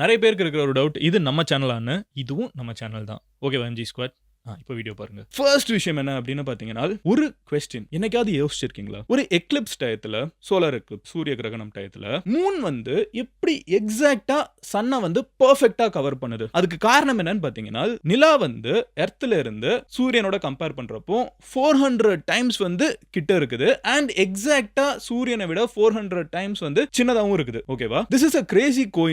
நிறைய பேருக்கு இருக்கிற ஒரு டவுட் இது நம்ம சேனலான்னு இதுவும் நம்ம சேனல் தான். ஓகே வஞ்சி ஸ்குவாட் இப்போ வீடியோ பாருங்க. ஃபர்ஸ்ட் விஷயம் என்ன அப்படின்னு பார்த்தீங்கன்னா ஒரு கொஸ்டின் என்னைக்காவது யோசிச்சிருக்கீங்களா? ஒரு எக்லிப்ஸ் டயத்துல சோலார் எக்லிப்ஸ் சூரிய கிரகணம் டயத்துல மூன் வந்து எப்படி எக்ஸாக்டா சன்னை வந்து பர்ஃபெக்டா கவர் பண்ணுது? அதுக்கு காரணம் என்னன்னு பார்த்தீங்கன்னா நிலா வந்து எர்த்ல இருந்து சூரியனோட கம்பேர் பண்றப்போ ஃபோர் ஹண்ட்ரட் டைம்ஸ் வந்து கிட்ட இருக்குது. அண்ட் எக்ஸாக்டா சூரியனை விட ஃபோர் ஹண்ட்ரட் டைம்ஸ் வந்து சின்னதாகவும் இருக்குது. ஓகேவா திஸ் இஸ் அ கிரேசி கோ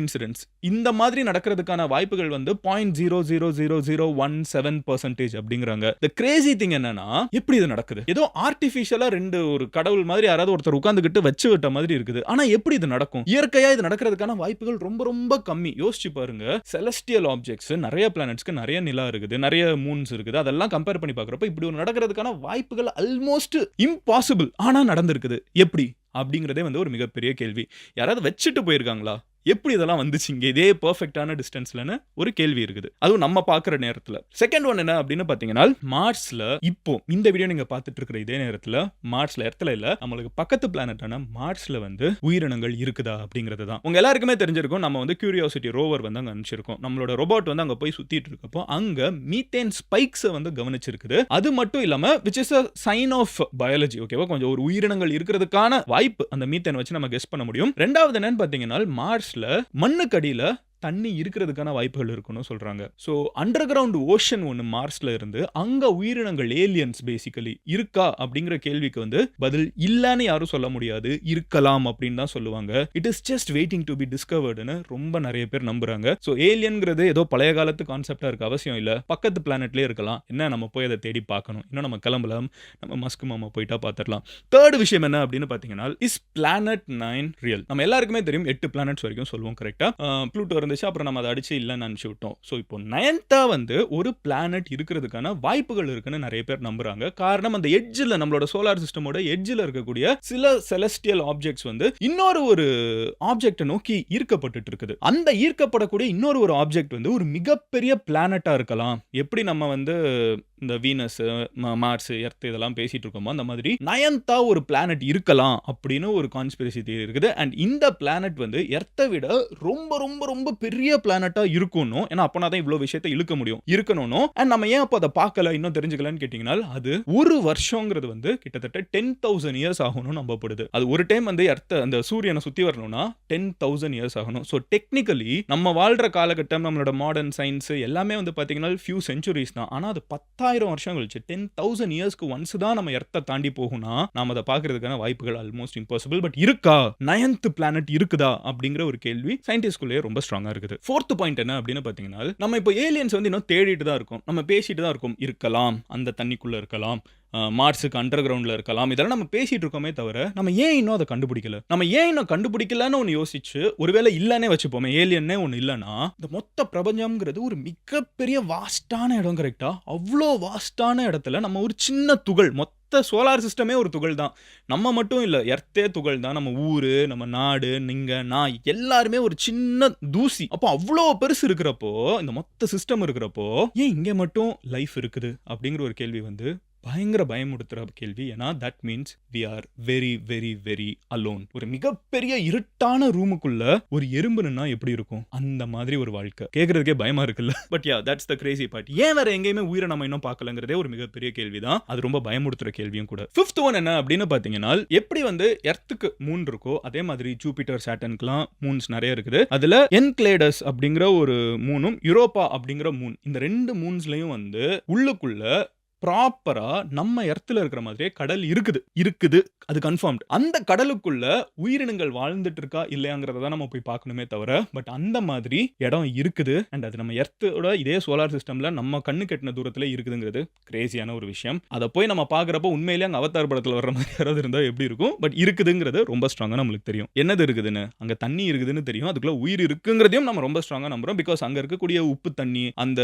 இந்த மாதிரி நடக்கிறதுக்கான வாய்ப்புகள் வந்து point zero zero zero zero one seven percent advantage அப்படிங்கிறாங்க. த கிரேசி திங் என்னன்னா எப்படி இது நடக்குது? ஏதோ ஆர்டிஃபிஷியலா ரெண்டு ஒரு கடவுள் மாதிரி யாராவது ஒருத்தர் உட்காந்துக்கிட்டு வச்சு விட்ட மாதிரி இருக்குது. ஆனா எப்படி இது நடக்கும்? இயற்கையா இது நடக்கிறதுக்கான வாய்ப்புகள் ரொம்ப ரொம்ப கம்மி. யோசிச்சு பாருங்க. செலஸ்டியல் ஆப்ஜெக்ட்ஸ் நிறைய பிளானட்ஸ்க்கு நிறைய நிலா இருக்குது. நிறைய மூன்ஸ் இருக்குது. அதெல்லாம் கம்பேர் பண்ணி பாக்குறப்ப இப்படி ஒரு நடக்கிறதுக்கான வாய்ப்புகள் ஆல்மோஸ்ட் இம்பாசிபிள் ஆனா நடந்திருக்குது. எப்படி? அப்படிங்கிறதே வந்து ஒரு மிகப்பெரிய கேள்வி. யாராவது வச்சுட்டு போயிருக்காங்களா? எப்படி இதெல்லாம் வந்துச்சு இங்கே? இதே பர்ஃபெக்டான டிஸ்டன்ஸ்லன்னு ஒரு கேள்வி இருக்குது. அதுவும் நம்ம பார்க்குற நேரத்தில். செகண்ட் ஒன் என்ன அப்படின்னு பார்த்தீங்கன்னா மார்ஸில் இப்போ இந்த வீடியோ நீங்கள் பார்த்துட்டு இருக்கிற இதே நேரத்தில் மார்ஸில் இடத்துல இல்லை நம்மளுக்கு பக்கத்து பிளானட்டான மார்ஸில் வந்து உயிரினங்கள் இருக்குதா அப்படிங்கிறது தான் உங்கள் எல்லாருக்குமே தெரிஞ்சிருக்கும் நம்ம வந்து கியூரியாசிட்டி ரோவர் வந்து அங்கே அனுப்பிச்சிருக்கோம். நம்மளோட ரோபோட் வந்து அங்கே போய் சுற்றிட்டு இருக்கப்போ அங்கே மீத்தேன் ஸ்பைக்ஸை வந்து கவனிச்சிருக்குது. அது மட்டும் இல்லாமல் which is a sign of biology ஓகேவா கொஞ்சம் ஒரு உயிரினங்கள் இருக்கிறதுக்கான வாய்ப்பு அந்த மீத்தேன் வச்சு நம்ம கெஸ் பண்ண முடியும். ரெண்டாவது என்னன்னு பார்த்தீங்கன்னா மார்ஸ் மண்ணுக்கடியில தண்ணி இருக்கிறதுக்கான வாய்ப்புகள் இருக்குன்னு சொல்கிறாங்க ஸோ அண்டர் கிரவுண்ட் ஓஷன் ஒன்று மார்ஸில் இருந்து அங்கே உயிரினங்கள் ஏலியன்ஸ் பேசிக்கலி இருக்கா அப்படிங்கிற கேள்விக்கு வந்து பதில் இல்லைன்னு யாரும் சொல்ல முடியாது. இருக்கலாம் அப்படின்னு தான் சொல்லுவாங்க. It is just waiting to be டிஸ்கவர்டுன்னு ரொம்ப நிறைய பேர் நம்புறாங்க. ஸோ ஏலியன்ங்கிறது ஏதோ பழைய காலத்து கான்செப்டாக இருக்க அவசியம் இல்லை. பக்கத்து பிளானட்லேயே இருக்கலாம். என்ன நம்ம போய் அதை தேடி பார்க்கணும். இன்னும் நம்ம கிளம்பலாம். நம்ம மஸ்கு மாமா போயிட்டா பார்த்துடலாம். தேர்ட் விஷயம் என்ன அப்படின்னு பார்த்தீங்கன்னா இஸ் பிளானட் நைன் ரியல் நம்ம எல்லாருக்குமே தெரியும் எட்டு பிளானட்ஸ் வரைக்கும் சொல்லுவோம் கரெக்டாக ப்ளூட்டோ இருந்துச்சு அப்புறம் நம்ம அதை அடிச்சு இல்லைன்னு அனுப்பிச்சு விட்டோம். ஸோ இப்போ நயன்த்தா வந்து ஒரு பிளானட் இருக்கிறதுக்கான வாய்ப்புகள் இருக்குன்னு நிறைய பேர் நம்புறாங்க. காரணம் அந்த எட்ஜில் நம்மளோட சோலார் சிஸ்டமோட எட்ஜில் இருக்கக்கூடிய சில செலஸ்டியல் ஆப்ஜெக்ட்ஸ் வந்து இன்னொரு ஒரு ஆப்ஜெக்டை நோக்கி ஈர்க்கப்பட்டு இருக்குது அந்த ஈர்க்கப்படக்கூடிய இன்னொரு ஒரு ஆப்ஜெக்ட் வந்து ஒரு மிகப்பெரிய பிளானட்டா இருக்கலாம். எப்படி நம்ம வந்து இந்த வீனஸ் மார்ஸ் எர்த் இதெல்லாம் பேசிட்டு இருக்கோமோ அந்த மாதிரி நயன்தா ஒரு பிளானட் இருக்கலாம் அப்படின்னு ஒரு கான்ஸ்பிரசி தியரி இருக்குது. அண்ட் இந்த பிளானட் வந்து எர்த்தை விட ரொம்ப ரொம்ப ரொம்ப பெரிய பிளானட்டா இருக்கணும் ஏன்னா அப்பனா தான் இவ்வளவு விஷயத்தை இழுக்க முடியும் இருக்கணும் அண்ட் நம்ம ஏன் அப்போ அதை பார்க்கல இன்னும் தெரிஞ்சுக்கலன்னு கேட்டீங்கன்னா அது ஒரு வருஷங்கிறது வந்து கிட்டத்தட்ட டென் தௌசண்ட் இயர்ஸ் ஆகணும்னு நம்பப்படுது. அது ஒரு டைம் வந்து எர்த்த அந்த சூரியனை சுத்தி வரணும்னா டென் தௌசண்ட் இயர்ஸ் ஆகணும். ஸோ டெக்னிக்கலி நம்ம வாழ்ற காலகட்டம் நம்மளோட மாடர்ன் சயின்ஸ் எல்லாமே வந்து பார்த்தீங்கன்னா ஃபியூ செஞ்சுரிஸ் தான். ஆனால் அது பத்தாயிரம் வருஷம் கழிச்சு டென் தௌசண்ட் இயர்ஸ்க்கு ஒன்ஸ் தான் நம்ம எர்த்தை தாண்டி போகும்னா நாம அதை பார்க்கறதுக்கான வாய்ப்புகள் ஆல்மோஸ்ட் இம்பாசிபிள் பட் இருக்கா? நயன்த் பிளானட் இருக்குதா? அப்படிங்கிற ஒரு கேள்வி சயின்டிஸ்ட்குள்ளேயே ரொம்ப ஸ்ட்ராங்கா இருக்குது. ஃபோர்த் பாயிண்ட் என்ன அப்படின்னு பாத்தீங்கன்னா நம்ம இப்போ ஏலியன்ஸ் வந்து இன்னும் தேடிட்டு தான் இருக்கும். நம்ம பேசிட்டு தான் இருக்கோம். இருக்கலாம். அந்த தண்ணிக்குள்ள இருக்கலாம். மார்ஸுக்கு அண்டர் கிரவுண்டில் இருக்கலாம். இதெல்லாம் நம்ம பேசிகிட்டு இருக்கோமே தவிர நம்ம ஏன் இன்னும் அதை கண்டுபிடிக்கல? நம்ம ஏன் இன்னும் கண்டுபிடிக்கலன்னு ஒன்று யோசிச்சு ஒருவேளை இல்லைன்னே வச்சுப்போமே ஏலியன்னே ஒன்று இல்லைன்னா இந்த மொத்த பிரபஞ்சம்ங்கிறது ஒரு மிகப்பெரிய வாஸ்டான இடம் கரெக்டாக அவ்வளோ வாஸ்டான இடத்துல நம்ம ஒரு சின்ன துகள் மொத்த சோலார் சிஸ்டமே ஒரு துகள் தான். நம்ம மட்டும் இல்லை எர்த்தே துகள் தான். நம்ம ஊர் நம்ம நாடு நீங்கள் நான் எல்லாருமே ஒரு சின்ன தூசி. அப்போ அவ்வளோ பெருசு இருக்கிறப்போ இந்த மொத்த சிஸ்டம் இருக்கிறப்போ ஏன் இங்கே மட்டும் லைஃப் இருக்குது? அப்படிங்கிற ஒரு கேள்வி வந்து பயங்கர பயமுடுத்துகிற கேள்வி. ஏன்னா that means we are very very very alone ஒரு மிகப்பெரிய இருட்டான ரூமுக்குள்ள ஒரு எறும்புனா எப்படி இருக்கும்? அந்த மாதிரி ஒரு வாழ்க்கை. கேட்கறதுக்கே பயமா இருக்குல்ல? But yeah that's the crazy part ஏன் வேற எங்கேயுமே உயிரை நம்ம இன்னும் பார்க்கலங்கிறதே ஒரு மிகப்பெரிய கேள்வி தான். அது ரொம்ப பயமுடுத்துற கேள்வியும் கூட. ஃபிஃப்த் ஒன் என்ன அப்படின்னு பாத்தீங்கன்னா எப்படி வந்து எர்த்துக்கு மூன் இருக்கோ அதே மாதிரி ஜூபிட்டர் சாட்டனுக்குலாம் மூன்ஸ் நிறைய இருக்குது. அதுல என்கிளேடஸ் அப்படிங்கிற ஒரு மூணும் யூரோப்பா அப்படிங்கிற மூன் இந்த ரெண்டு மூன்ஸ்லயும் வந்து உள்ளுக்குள்ள ப்ராப்பரா நம்ம எர்த்தில் இருக்கிற மாதிரியே கடல் இருக்குது. இருக்குது. அது கன்ஃபார்ம்ட் அந்த கடலுக்குள்ள உயிரினங்கள் வாழ்ந்துட்டு இருக்கா இல்லையாங்கிறத தான் நம்ம போய் பார்க்கணுமே தவிர பட் அந்த மாதிரி இடம் இருக்குது. அண்ட் அது நம்ம எர்த்தோட இதே சோலார் சிஸ்டம்ல நம்ம கண்ணு கெட்டின தூரத்துல இருக்குதுங்கிறது கிரேசியான ஒரு விஷயம். அதை போய் நம்ம பாக்குறப்ப உண்மையிலேயே அங்கே அவதார் படத்தில் வர்ற மாதிரி யாராவது இருந்தால் எப்படி இருக்கும்? பட் இருக்குதுங்கிறது ரொம்ப ஸ்ட்ராங்காக நம்மளுக்கு தெரியும். என்னது இருக்குதுன்னு? அங்கே தண்ணி இருக்குதுன்னு தெரியும். அதுக்குள்ள உயிர் இருக்குங்கிறதையும் நம்ம ரொம்ப ஸ்ட்ராங்காக நம்புறோம். பிகாஸ் அங்கே இருக்கக்கூடிய உப்பு தண்ணி அந்த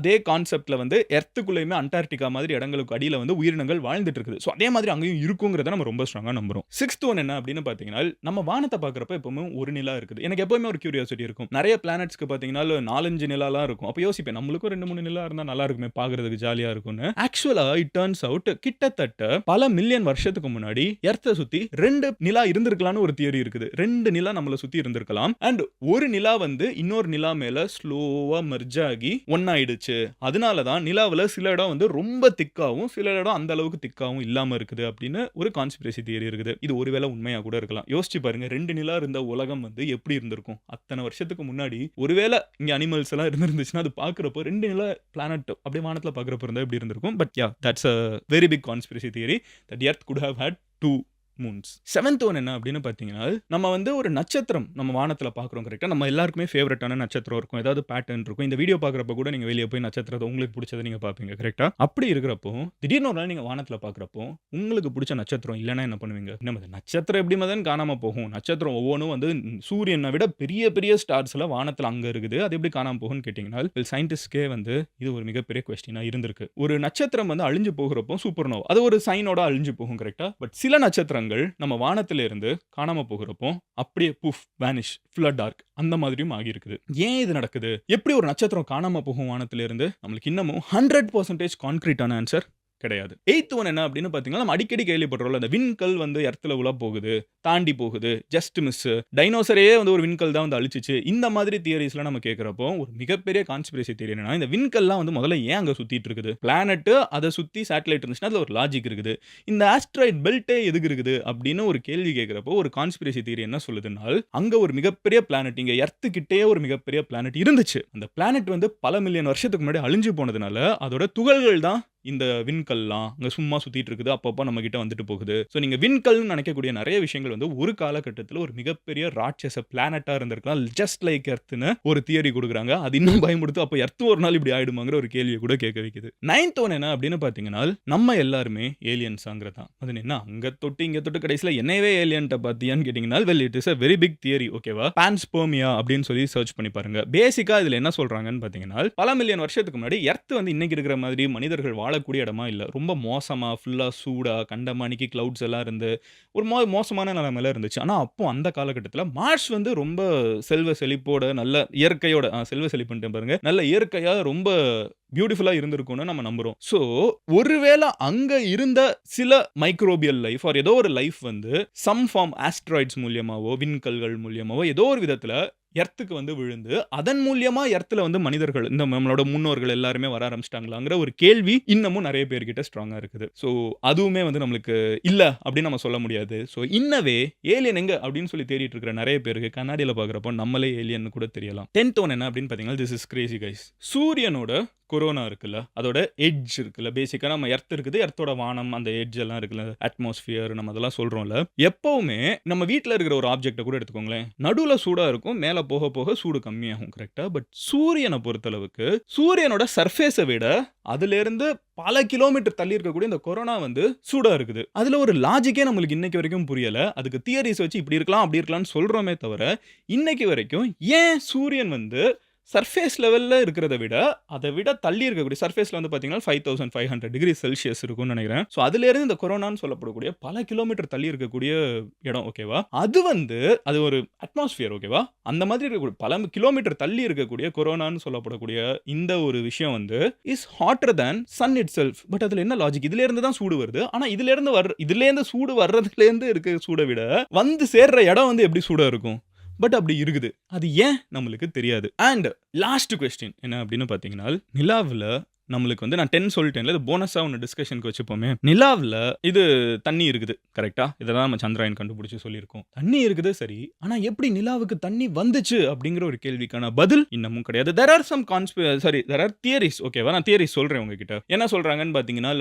அதே கான்செப்ட்ல வந்து எர்த்துக்குள்ளேயுமே அண்டார்டிகா மாதிரி இடங்களுக்கு அடியில் வந்து உயிரினங்கள் வாழ்ந்துட்டு இருக்குது ஸோ அதே மாதிரி அங்கேயும் இருக்குங்கிறத நம்ம ரொம்ப ஸ்ட்ராங்காக நம்புறோம். சிக்ஸ்த் ஒன் என்ன அப்படின்னு பார்த்தீங்கன்னா நம்ம வானத்தை பார்க்குறப்ப எப்பவுமே ஒரு நிலா இருக்குது. எனக்கு எப்பவுமே ஒரு கியூரியாசிட்டி இருக்கும். நிறைய பிளானட்ஸ்க்கு பார்த்தீங்கன்னா நாலஞ்சு நிலாலாம் இருக்கும். அப்போ யோசிப்பேன் நம்மளுக்கும் ரெண்டு மூணு நிலா இருந்தால் நல்லா இருக்குமே பார்க்கறதுக்கு ஜாலியாக இருக்கும்னு. ஆக்சுவலாக இட் டர்ன்ஸ் அவுட் கிட்டத்தட்ட பல மில்லியன் வருஷத்துக்கு முன்னாடி எர்த்தை சுற்றி ரெண்டு நிலா இருந்திருக்கலாம்னு ஒரு தியரி இருக்குது. ரெண்டு நிலா நம்மளை சுற்றி இருந்திருக்கலாம். அண்ட் ஒரு நிலா வந்து இன்னொரு நிலா மேலே ஸ்லோவாக மெர்ஜ் ஆகி ஒன்னாயிடுச்சு அதனால தான் நிலாவில் சில இடம் வந்து ரொம்ப திக்காவும் சில இடம் அந்த அளவுக்கு திக்காகவும் இல்லாம இருக்குது அப்படின்னு ஒரு கான்ஸ்பிரசி தியரி இருக்குது. இது ஒருவேளை உண்மையா கூட இருக்கலாம். யோசிச்சு பாருங்க ரெண்டு நிலா இருந்த உலகம் வந்து எப்படி இருந்திருக்கும்? அத்தனை வருஷத்துக்கு முன்னாடி ஒருவேளை இங்க அனிமல்ஸ் எல்லாம் இருந்துருந்துச்சுன்னா அது பாக்குறப்போ ரெண்டு நிலா பிளானட் அப்படியே வானத்துல பார்க்குறப்போ இருந்தா எப்படி இருந்திருக்கும்? But yeah that's a very big conspiracy theory that earth could have had two moons seventh one என்ன அப்படின்னு பார்த்தீங்கன்னா நம்ம வந்து ஒரு நட்சத்திரம் நம்ம வானத்தில் பார்க்குறோம் கரெக்டாக நம்ம எல்லாருக்குமே ஃபேவரட்டான நட்சத்திரம் இருக்கும். ஏதாவது பேட்டர்ன் இருக்கும். இந்த வீடியோ பார்க்குறப்ப கூட நீங்கள் வெளியே போய் நட்சத்திரத்தை உங்களுக்கு பிடிச்சதை நீங்கள் பார்ப்பீங்க கரெக்டாக அப்படி இருக்கிறப்போ திடீர்னு ஒரு நாள் நீங்கள் வானத்தில் பார்க்குறப்போ உங்களுக்கு பிடிச்ச நட்சத்திரம் இல்லைன்னா என்ன பண்ணுவீங்க? நம்ம நட்சத்திரம் எப்படி மதன்? காணாமல் போகும். நட்சத்திரம் ஒவ்வொன்றும் வந்து சூரியனை விட பெரிய பெரிய ஸ்டார்ஸில் வானத்தில் அங்கே இருக்குது. அது எப்படி காணாமல் போகும்னு கேட்டிங்கன்னா சயின்டிஸ்ட்கே வந்து இது ஒரு மிகப்பெரிய கொஸ்டினாக இருந்திருக்கு. ஒரு நட்சத்திரம் வந்து அழிஞ்சு போகிறப்போ சூப்பர் நோவா அது ஒரு சைனோட அழிஞ்சு போகும் கரெக்டாக பட் சில நட்சத்திரங்கள் நம்ம வானத்துல இருந்து காணாம போகிறப்போ அப்படியே புஃப் வேனிஷ் ஃபுல்லா டார்க் அந்த மாதிரியும் ஆகியிருக்குது. ஏன் இது நடக்குது? எப்படி ஒரு நட்சத்திரம் காணாம போகும் வானத்துல இருந்து நம்மளுக்கு இன்னமும் ஹண்ட்ரட் பர்சன்டேஜ் கான்கிரீட்டான ஆன்சர் கிடையாது. எய்த் ஒன் என்ன அப்படின்னு பார்த்தீங்கன்னா நம்ம அடிக்கடி கேள்விப்படுறோம்ல அந்த விண்கல் வந்து இடத்துல உள்ள போகுது தாண்டி போகுது ஜஸ்ட் மிஸ் டைனோசரையே வந்து ஒரு விண்கல் தான் வந்து அழிச்சிச்சு. இந்த மாதிரி தியரிஸ்லாம் நம்ம கேட்குறப்போ ஒரு மிகப்பெரிய கான்ஸ்பிரசி தியரி என்னன்னா இந்த விண்கல்லாம் வந்து முதல்ல ஏன் அங்கே சுற்றிட்டு இருக்குது? பிளானட்டு அதை சுற்றி சேட்டலைட் இருந்துச்சுன்னா அதில் ஒரு லாஜிக் இருக்குது. இந்த ஆஸ்ட்ராய்ட் பெல்ட்டே எதுக்கு இருக்குது? அப்படின்னு ஒரு கேள்வி கேட்குறப்போ ஒரு கான்ஸ்பிரசி தியரி என்ன சொல்லுதுனால் அங்கே ஒரு மிகப்பெரிய பிளானட் இங்கே எர்த்துக்கிட்டே ஒரு மிகப்பெரிய பிளானட் இருந்துச்சு. அந்த பிளானட் வந்து பல மில்லியன் வருஷத்துக்கு முன்னாடி அழிஞ்சு போனதுனால அதோட துகள்கள் தான் இந்த விண்கல்லாம் அங்கே சும்மா சுற்றிட்டு இருக்குது அப்பப்போ நம்ம கிட்ட வந்துட்டு போகுது. ஸோ நீங்கள் விண்கல்னு நினைக்கக்கூடிய நிறைய விஷயங்கள் வந்து ஒரு காலகட்டத்தில் ஒரு மிகப்பெரிய ராட்சச பிளானட்டாக இருந்திருக்கலாம். ஜஸ்ட் லைக் எர்த்துன்னு ஒரு தியரி கொடுக்குறாங்க. அது இன்னும் பயமுடுத்து அப்போ எர்த்து ஒரு நாள் இப்படி ஆயிடுமாங்கிற ஒரு கேள்வியை கூட கேட்க வைக்குது. நைன்த் ஒன் என்ன அப்படின்னு பார்த்தீங்கன்னா நம்ம எல்லாருமே ஏலியன்ஸாங்கிறது தான் அது என்ன? அங்கே தொட்டு இங்கே தொட்டு கடைசியில் என்னவே ஏலியன்ட்ட பார்த்தியான்னு கேட்டிங்கன்னா well it is a very big theory ஓகேவா பான்ஸ்போமியா அப்படின்னு சொல்லி சர்ச் பண்ணி பாருங்க. பேசிக்காக இதில் என்ன சொல்கிறாங்கன்னு பார்த்தீங்கன்னா பல மில்லியன் வருஷத்துக்கு முன்னாடி எர்த் வந்து இன்னைக்கு இருக்கிற மாதிரி மனிதர்கள் வாழக்கூடிய இடமா இல்லை. ரொம்ப மோசமாக ஃபுல்லாக சூடாக கண்டமானிக்கு க்ளவுட்ஸ் எல்லாம் இருந்து ஒரு மோ மோசமான நிலைமையில இருந்துச்சு. ஆனால் அப்போ அந்த காலகட்டத்தில் மார்ஷ் வந்து ரொம்ப செல்வ செழிப்போட நல்ல இயற்கையோட செல்வ செழிப்புன்ட்டு பாருங்க. நல்ல இயற்கையாக ரொம்ப பியூட்டிஃபுல்லாக இருந்திருக்கும்னு நம்ம நம்புகிறோம் ஸோ ஒருவேளை அங்கே இருந்த சில மைக்ரோபியல் லைஃப் ஆர் ஏதோ ஒரு லைஃப் வந்து சம் ஃபார்ம் ஆஸ்ட்ராய்ட்ஸ் மூலியமாவோ விண்கல்கள் மூலியமாவோ ஏதோ ஒரு விதத்தில் எர்த்துக்கு வந்து விழுந்து அதன் மூலியமா எர்த்துல வந்து மனிதர்கள் இந்த நம்மளோட முன்னோர்கள் எல்லாருமே வர ஆரம்பிச்சிட்டாங்களாங்கிற ஒரு கேள்வி இன்னமும் நிறைய பேர்கிட்ட ஸ்ட்ராங்கா இருக்குது. ஸோ அதுவுமே வந்து நம்மளுக்கு இல்ல அப்படின்னு நம்ம சொல்ல முடியாது. ஸோ இன்னவே ஏலியன் எங்க அப்படின்னு சொல்லி தேடிட்டு இருக்கிற நிறைய பேருக்கு கண்ணாடியில் பாக்குறப்போ நம்மளே ஏலியன் கூட தெரியலாம். டென்த் ஒன் என்ன அப்படின்னு பாத்தீங்கன்னா திஸ் இஸ் கிரேசி கைஸ் சூரியனோட கொரோனா இருக்குல்ல அதோட எட்ஜ் இருக்குல்ல. பேசிக்காக நம்ம எர்த் இருக்குது எர்த்தோட வானம் அந்த எட்ஜ் எல்லாம் இருக்குல்ல. அட்மாஸ்பியர் நம்ம அதெல்லாம் சொல்கிறோம்ல எப்போவுமே நம்ம வீட்டில் இருக்கிற ஒரு ஆப்ஜெக்ட்டை கூட எடுத்துக்கோங்களேன். நடுவில் சூடாக இருக்கும் மேலே போக போக சூடு கம்மியாகும் கரெக்டாக பட் சூரியனை பொறுத்தளவுக்கு சூரியனோட சர்ஃபேஸை விட அதுலேருந்து பல கிலோமீட்டர் தள்ளி இருக்கக்கூடிய இந்த கொரோனா வந்து சூடாக இருக்குது. அதில் ஒரு லாஜிக்கே நம்மளுக்கு இன்னைக்கு வரைக்கும் புரியலை. அதுக்கு தியரிஸ் வச்சு இப்படி இருக்கலாம் அப்படி இருக்கலாம்னு சொல்கிறோமே தவிர இன்னைக்கு வரைக்கும் ஏன் சூரியன் வந்து சர்ஃபேஸ் லெவலில் இருக்கிறத விட அதை விட தள்ளி இருக்கக்கூடிய சர்ஃபேஸில் வந்து பார்த்தீங்கன்னா five thousand five hundred degree Celsius இருக்கும்னு நினைக்கிறேன். ஸோ அதுலேருந்து இந்த கொரோனான்னு சொல்லப்படக்கூடிய பல கிலோமீட்டர் தள்ளி இருக்கக்கூடிய இடம் ஓகேவா அது வந்து அது ஒரு அட்மாஸ்பியர் ஓகேவா அந்த மாதிரி இருக்கக்கூடிய பல கிலோமீட்டர் தள்ளி இருக்கக்கூடிய கொரோனான்னு சொல்லப்படக்கூடிய இந்த ஒரு விஷயம் வந்து is hotter than sun itself but அதில் என்ன லாஜிக் இதுலேருந்து தான் சூடு வருது. ஆனால் இதுலேருந்து வர்ற இதுலேருந்து சூடு வர்றதுலேருந்து இருக்க சூடை விட வந்து சேர்ற இடம் வந்து எப்படி சூடாக இருக்கும்? பட் அப்படி இருக்குது. அது ஏன் நம்மளுக்கு தெரியாது? அண்ட் லாஸ்ட் கொஸ்டின் என்ன அப்படின்னு பார்த்தீங்கன்னா நிலாவில் நம்மளுக்கு வந்து நான் டென் சொல்லிட்டேன்ல இது போனஸாக ஒன்று டிஸ்கஷனுக்கு வச்சுப்போமே. நிலாவில் இது தண்ணி இருக்குது கரெக்டாக இதை தான் நம்ம சந்திராயன் கண்டுபிடிச்சி சொல்லியிருக்கோம். தண்ணி இருக்குது சரி. ஆனால் எப்படி நிலாவுக்கு தண்ணி வந்துச்சு அப்படிங்கிற ஒரு கேள்விக்கான பதில் இன்னமும் கிடையாது. There are some conspiracy sorry there are theories ஓகேவா நான் தியரிஸ் சொல்கிறேன் உங்ககிட்ட. என்ன சொல்கிறாங்கன்னு பார்த்தீங்கன்னா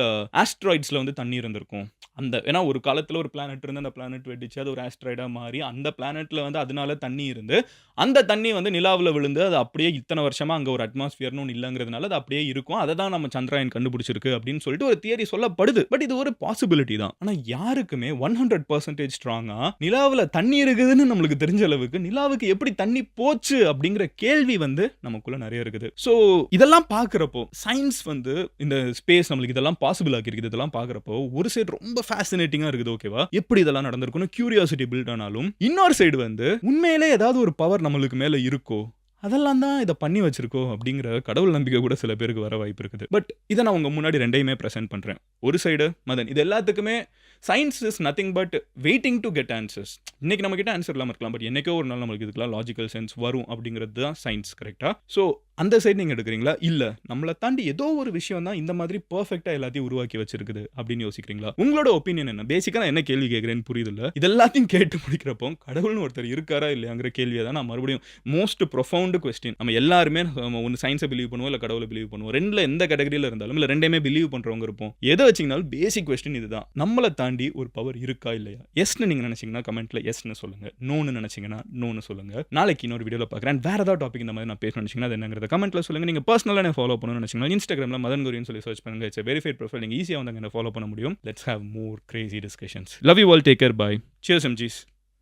ஆஸ்ட்ராய்ட்ஸில் வந்து தண்ணி இருந்திருக்கும். அந்த ஏன்னா ஒரு காலத்தில் ஒரு பிளானட் இருந்து அந்த பிளானட் வெடிச்சு அது ஒரு ஆஸ்ட்ராய்டாக மாறி அந்த பிளானட்டில் வந்து அதனால தண்ணி இருந்து அந்த தண்ணி வந்து நிலாவில் விழுந்து அது அப்படியே இத்தனை வருஷமாக அங்கே ஒரு அட்மாஸ்ஃபியர்னு ஒன்று இல்லைங்கிறதுனால அது அப்படியே இருக்கும். அதை அதை தான் நம்ம சந்திராயன் கண்டுபிடிச்சிருக்கு அப்படின்னு சொல்லிட்டு ஒரு தியரி சொல்லப்படுது. பட் இது ஒரு பாசிபிலிட்டி தான். ஆனால் யாருக்குமே ஒன் ஹண்ட்ரட் பர்சன்டேஜ் ஸ்ட்ராங்காக நிலாவில் தண்ணி இருக்குதுன்னு நம்மளுக்கு தெரிஞ்ச அளவுக்கு நிலாவுக்கு எப்படி தண்ணி போச்சு அப்படிங்கிற கேள்வி வந்து நமக்குள்ள நிறைய இருக்குது. ஸோ இதெல்லாம் பார்க்குறப்போ சயின்ஸ் வந்து இந்த ஸ்பேஸ் நம்மளுக்கு இதெல்லாம் பாசிபிள் ஆக்கிருக்கு இதெல்லாம் பார்க்குறப்போ ஒரு சைடு ரொம்ப ஃபேசினேட்டிங்காக இருக்குது ஓகேவா எப்படி இதெல்லாம் நடந்திருக்குன்னு கியூரியாசிட்டி பில்ட் ஆனாலும் இன்னொரு சைடு வந்து உண்மையிலே ஏதாவது ஒரு பவர் நம்மளுக்கு மேலே இருக்கோ அதெல்லாம் தான் இதை பண்ணி வச்சிருக்கோ அப்படிங்கிற கடவுள் நம்பிக்கை கூட சில பேருக்கு வர வாய்ப்பு இருக்குது. பட் இதை நான் உங்கள் முன்னாடி ரெண்டையுமே ப்ரெசென்ட் பண்ணுறேன் ஒரு சைடு மதன். இது எல்லாத்துக்குமே science is nothing but waiting to get answers இன்னைக்கு நம்ம ஆன்சர் இல்லாமல் இருக்கலாம். பட் என்னைக்கோ ஒரு நாள் நம்மளுக்கு இதுக்கெல்லாம் லாஜிக்கல் சென்ஸ் வரும் அப்படிங்கிறது தான் சயின்ஸ் கரெக்டாக ஸோ அந்த சைடு நீங்கள் எடுக்கிறீங்களா? இல்லை. நம்மளை தாண்டி ஏதோ ஒரு விஷயம் தான் இந்த மாதிரி பர்ஃபெக்டாக எல்லாத்தையும் உருவாக்கி வச்சிருக்குது அப்படின்னு யோசிக்கிறீங்களா? உங்களோட ஒப்பீனியன் என்ன? பேசிக்காக நான் என்ன கேள்வி கேட்குறேன்னு புரியுது இல்லை இது எல்லாத்தையும் கேட்டு முடிக்கிறப்போ கடவுள்னு ஒருத்தர் இருக்காரா இல்லையாங்கிற கேள்வியை தான் நான் மறுபடியும் மோஸ்ட் ப்ரொஃபவுண்டு கொஸ்டின் நம்ம எல்லாருமே ஒன்று சயின்ஸை பிலீவ் பண்ணுவோம் இல்லை கடவுளை பிலீவ் பண்ணுவோம். ரெண்டில் எந்த கேட்டகரியில் இருந்தாலும் இல்லை ரெண்டையுமே பிலீவ் பண்ணுறவங்க இருப்போம். எதை வச்சிங்கனாலும் பேசிக் கொஸ்டின் இதுதான். நம்மளை தாண்டி ஒரு பவர் இருக்கா இல்லையா? எஸ்னு நீங்கள் நினச்சிங்கன்னா கமெண்ட்டில் எஸ்னு சொல்லுங்க. நோன்னு நினச்சிங்கன்னா நோன்னு சொல்லுங்க. நாளைக்கு இன்னொரு வீடியோவில் பார்க்குறேன். வேறு ஏதாவது டாபிக் இந்த மாதிரி நான் பேசணும்னு நினச்சிங்கன்னா அது என்னங்கிறத கமெண்ட்ல சொல்லுங்க. நீங்கள் பர்சனலாக ஃபாலோ பண்ணணும்னு நினச்சிங்கன்னா இன்ஸ்டாகிராமில் மதன் குருன்னு சொல்லி சர்ச் பண்ணுங்கள் இட்ஸ் வெரிஃபைட் ப்ரொஃபைல் நீங்கள் ஈஸியாக வந்து அங்கே ஃபாலோ பண்ண முடியும். Let's have more crazy discussions love you all take care bye cheers எம்ஜிஸ்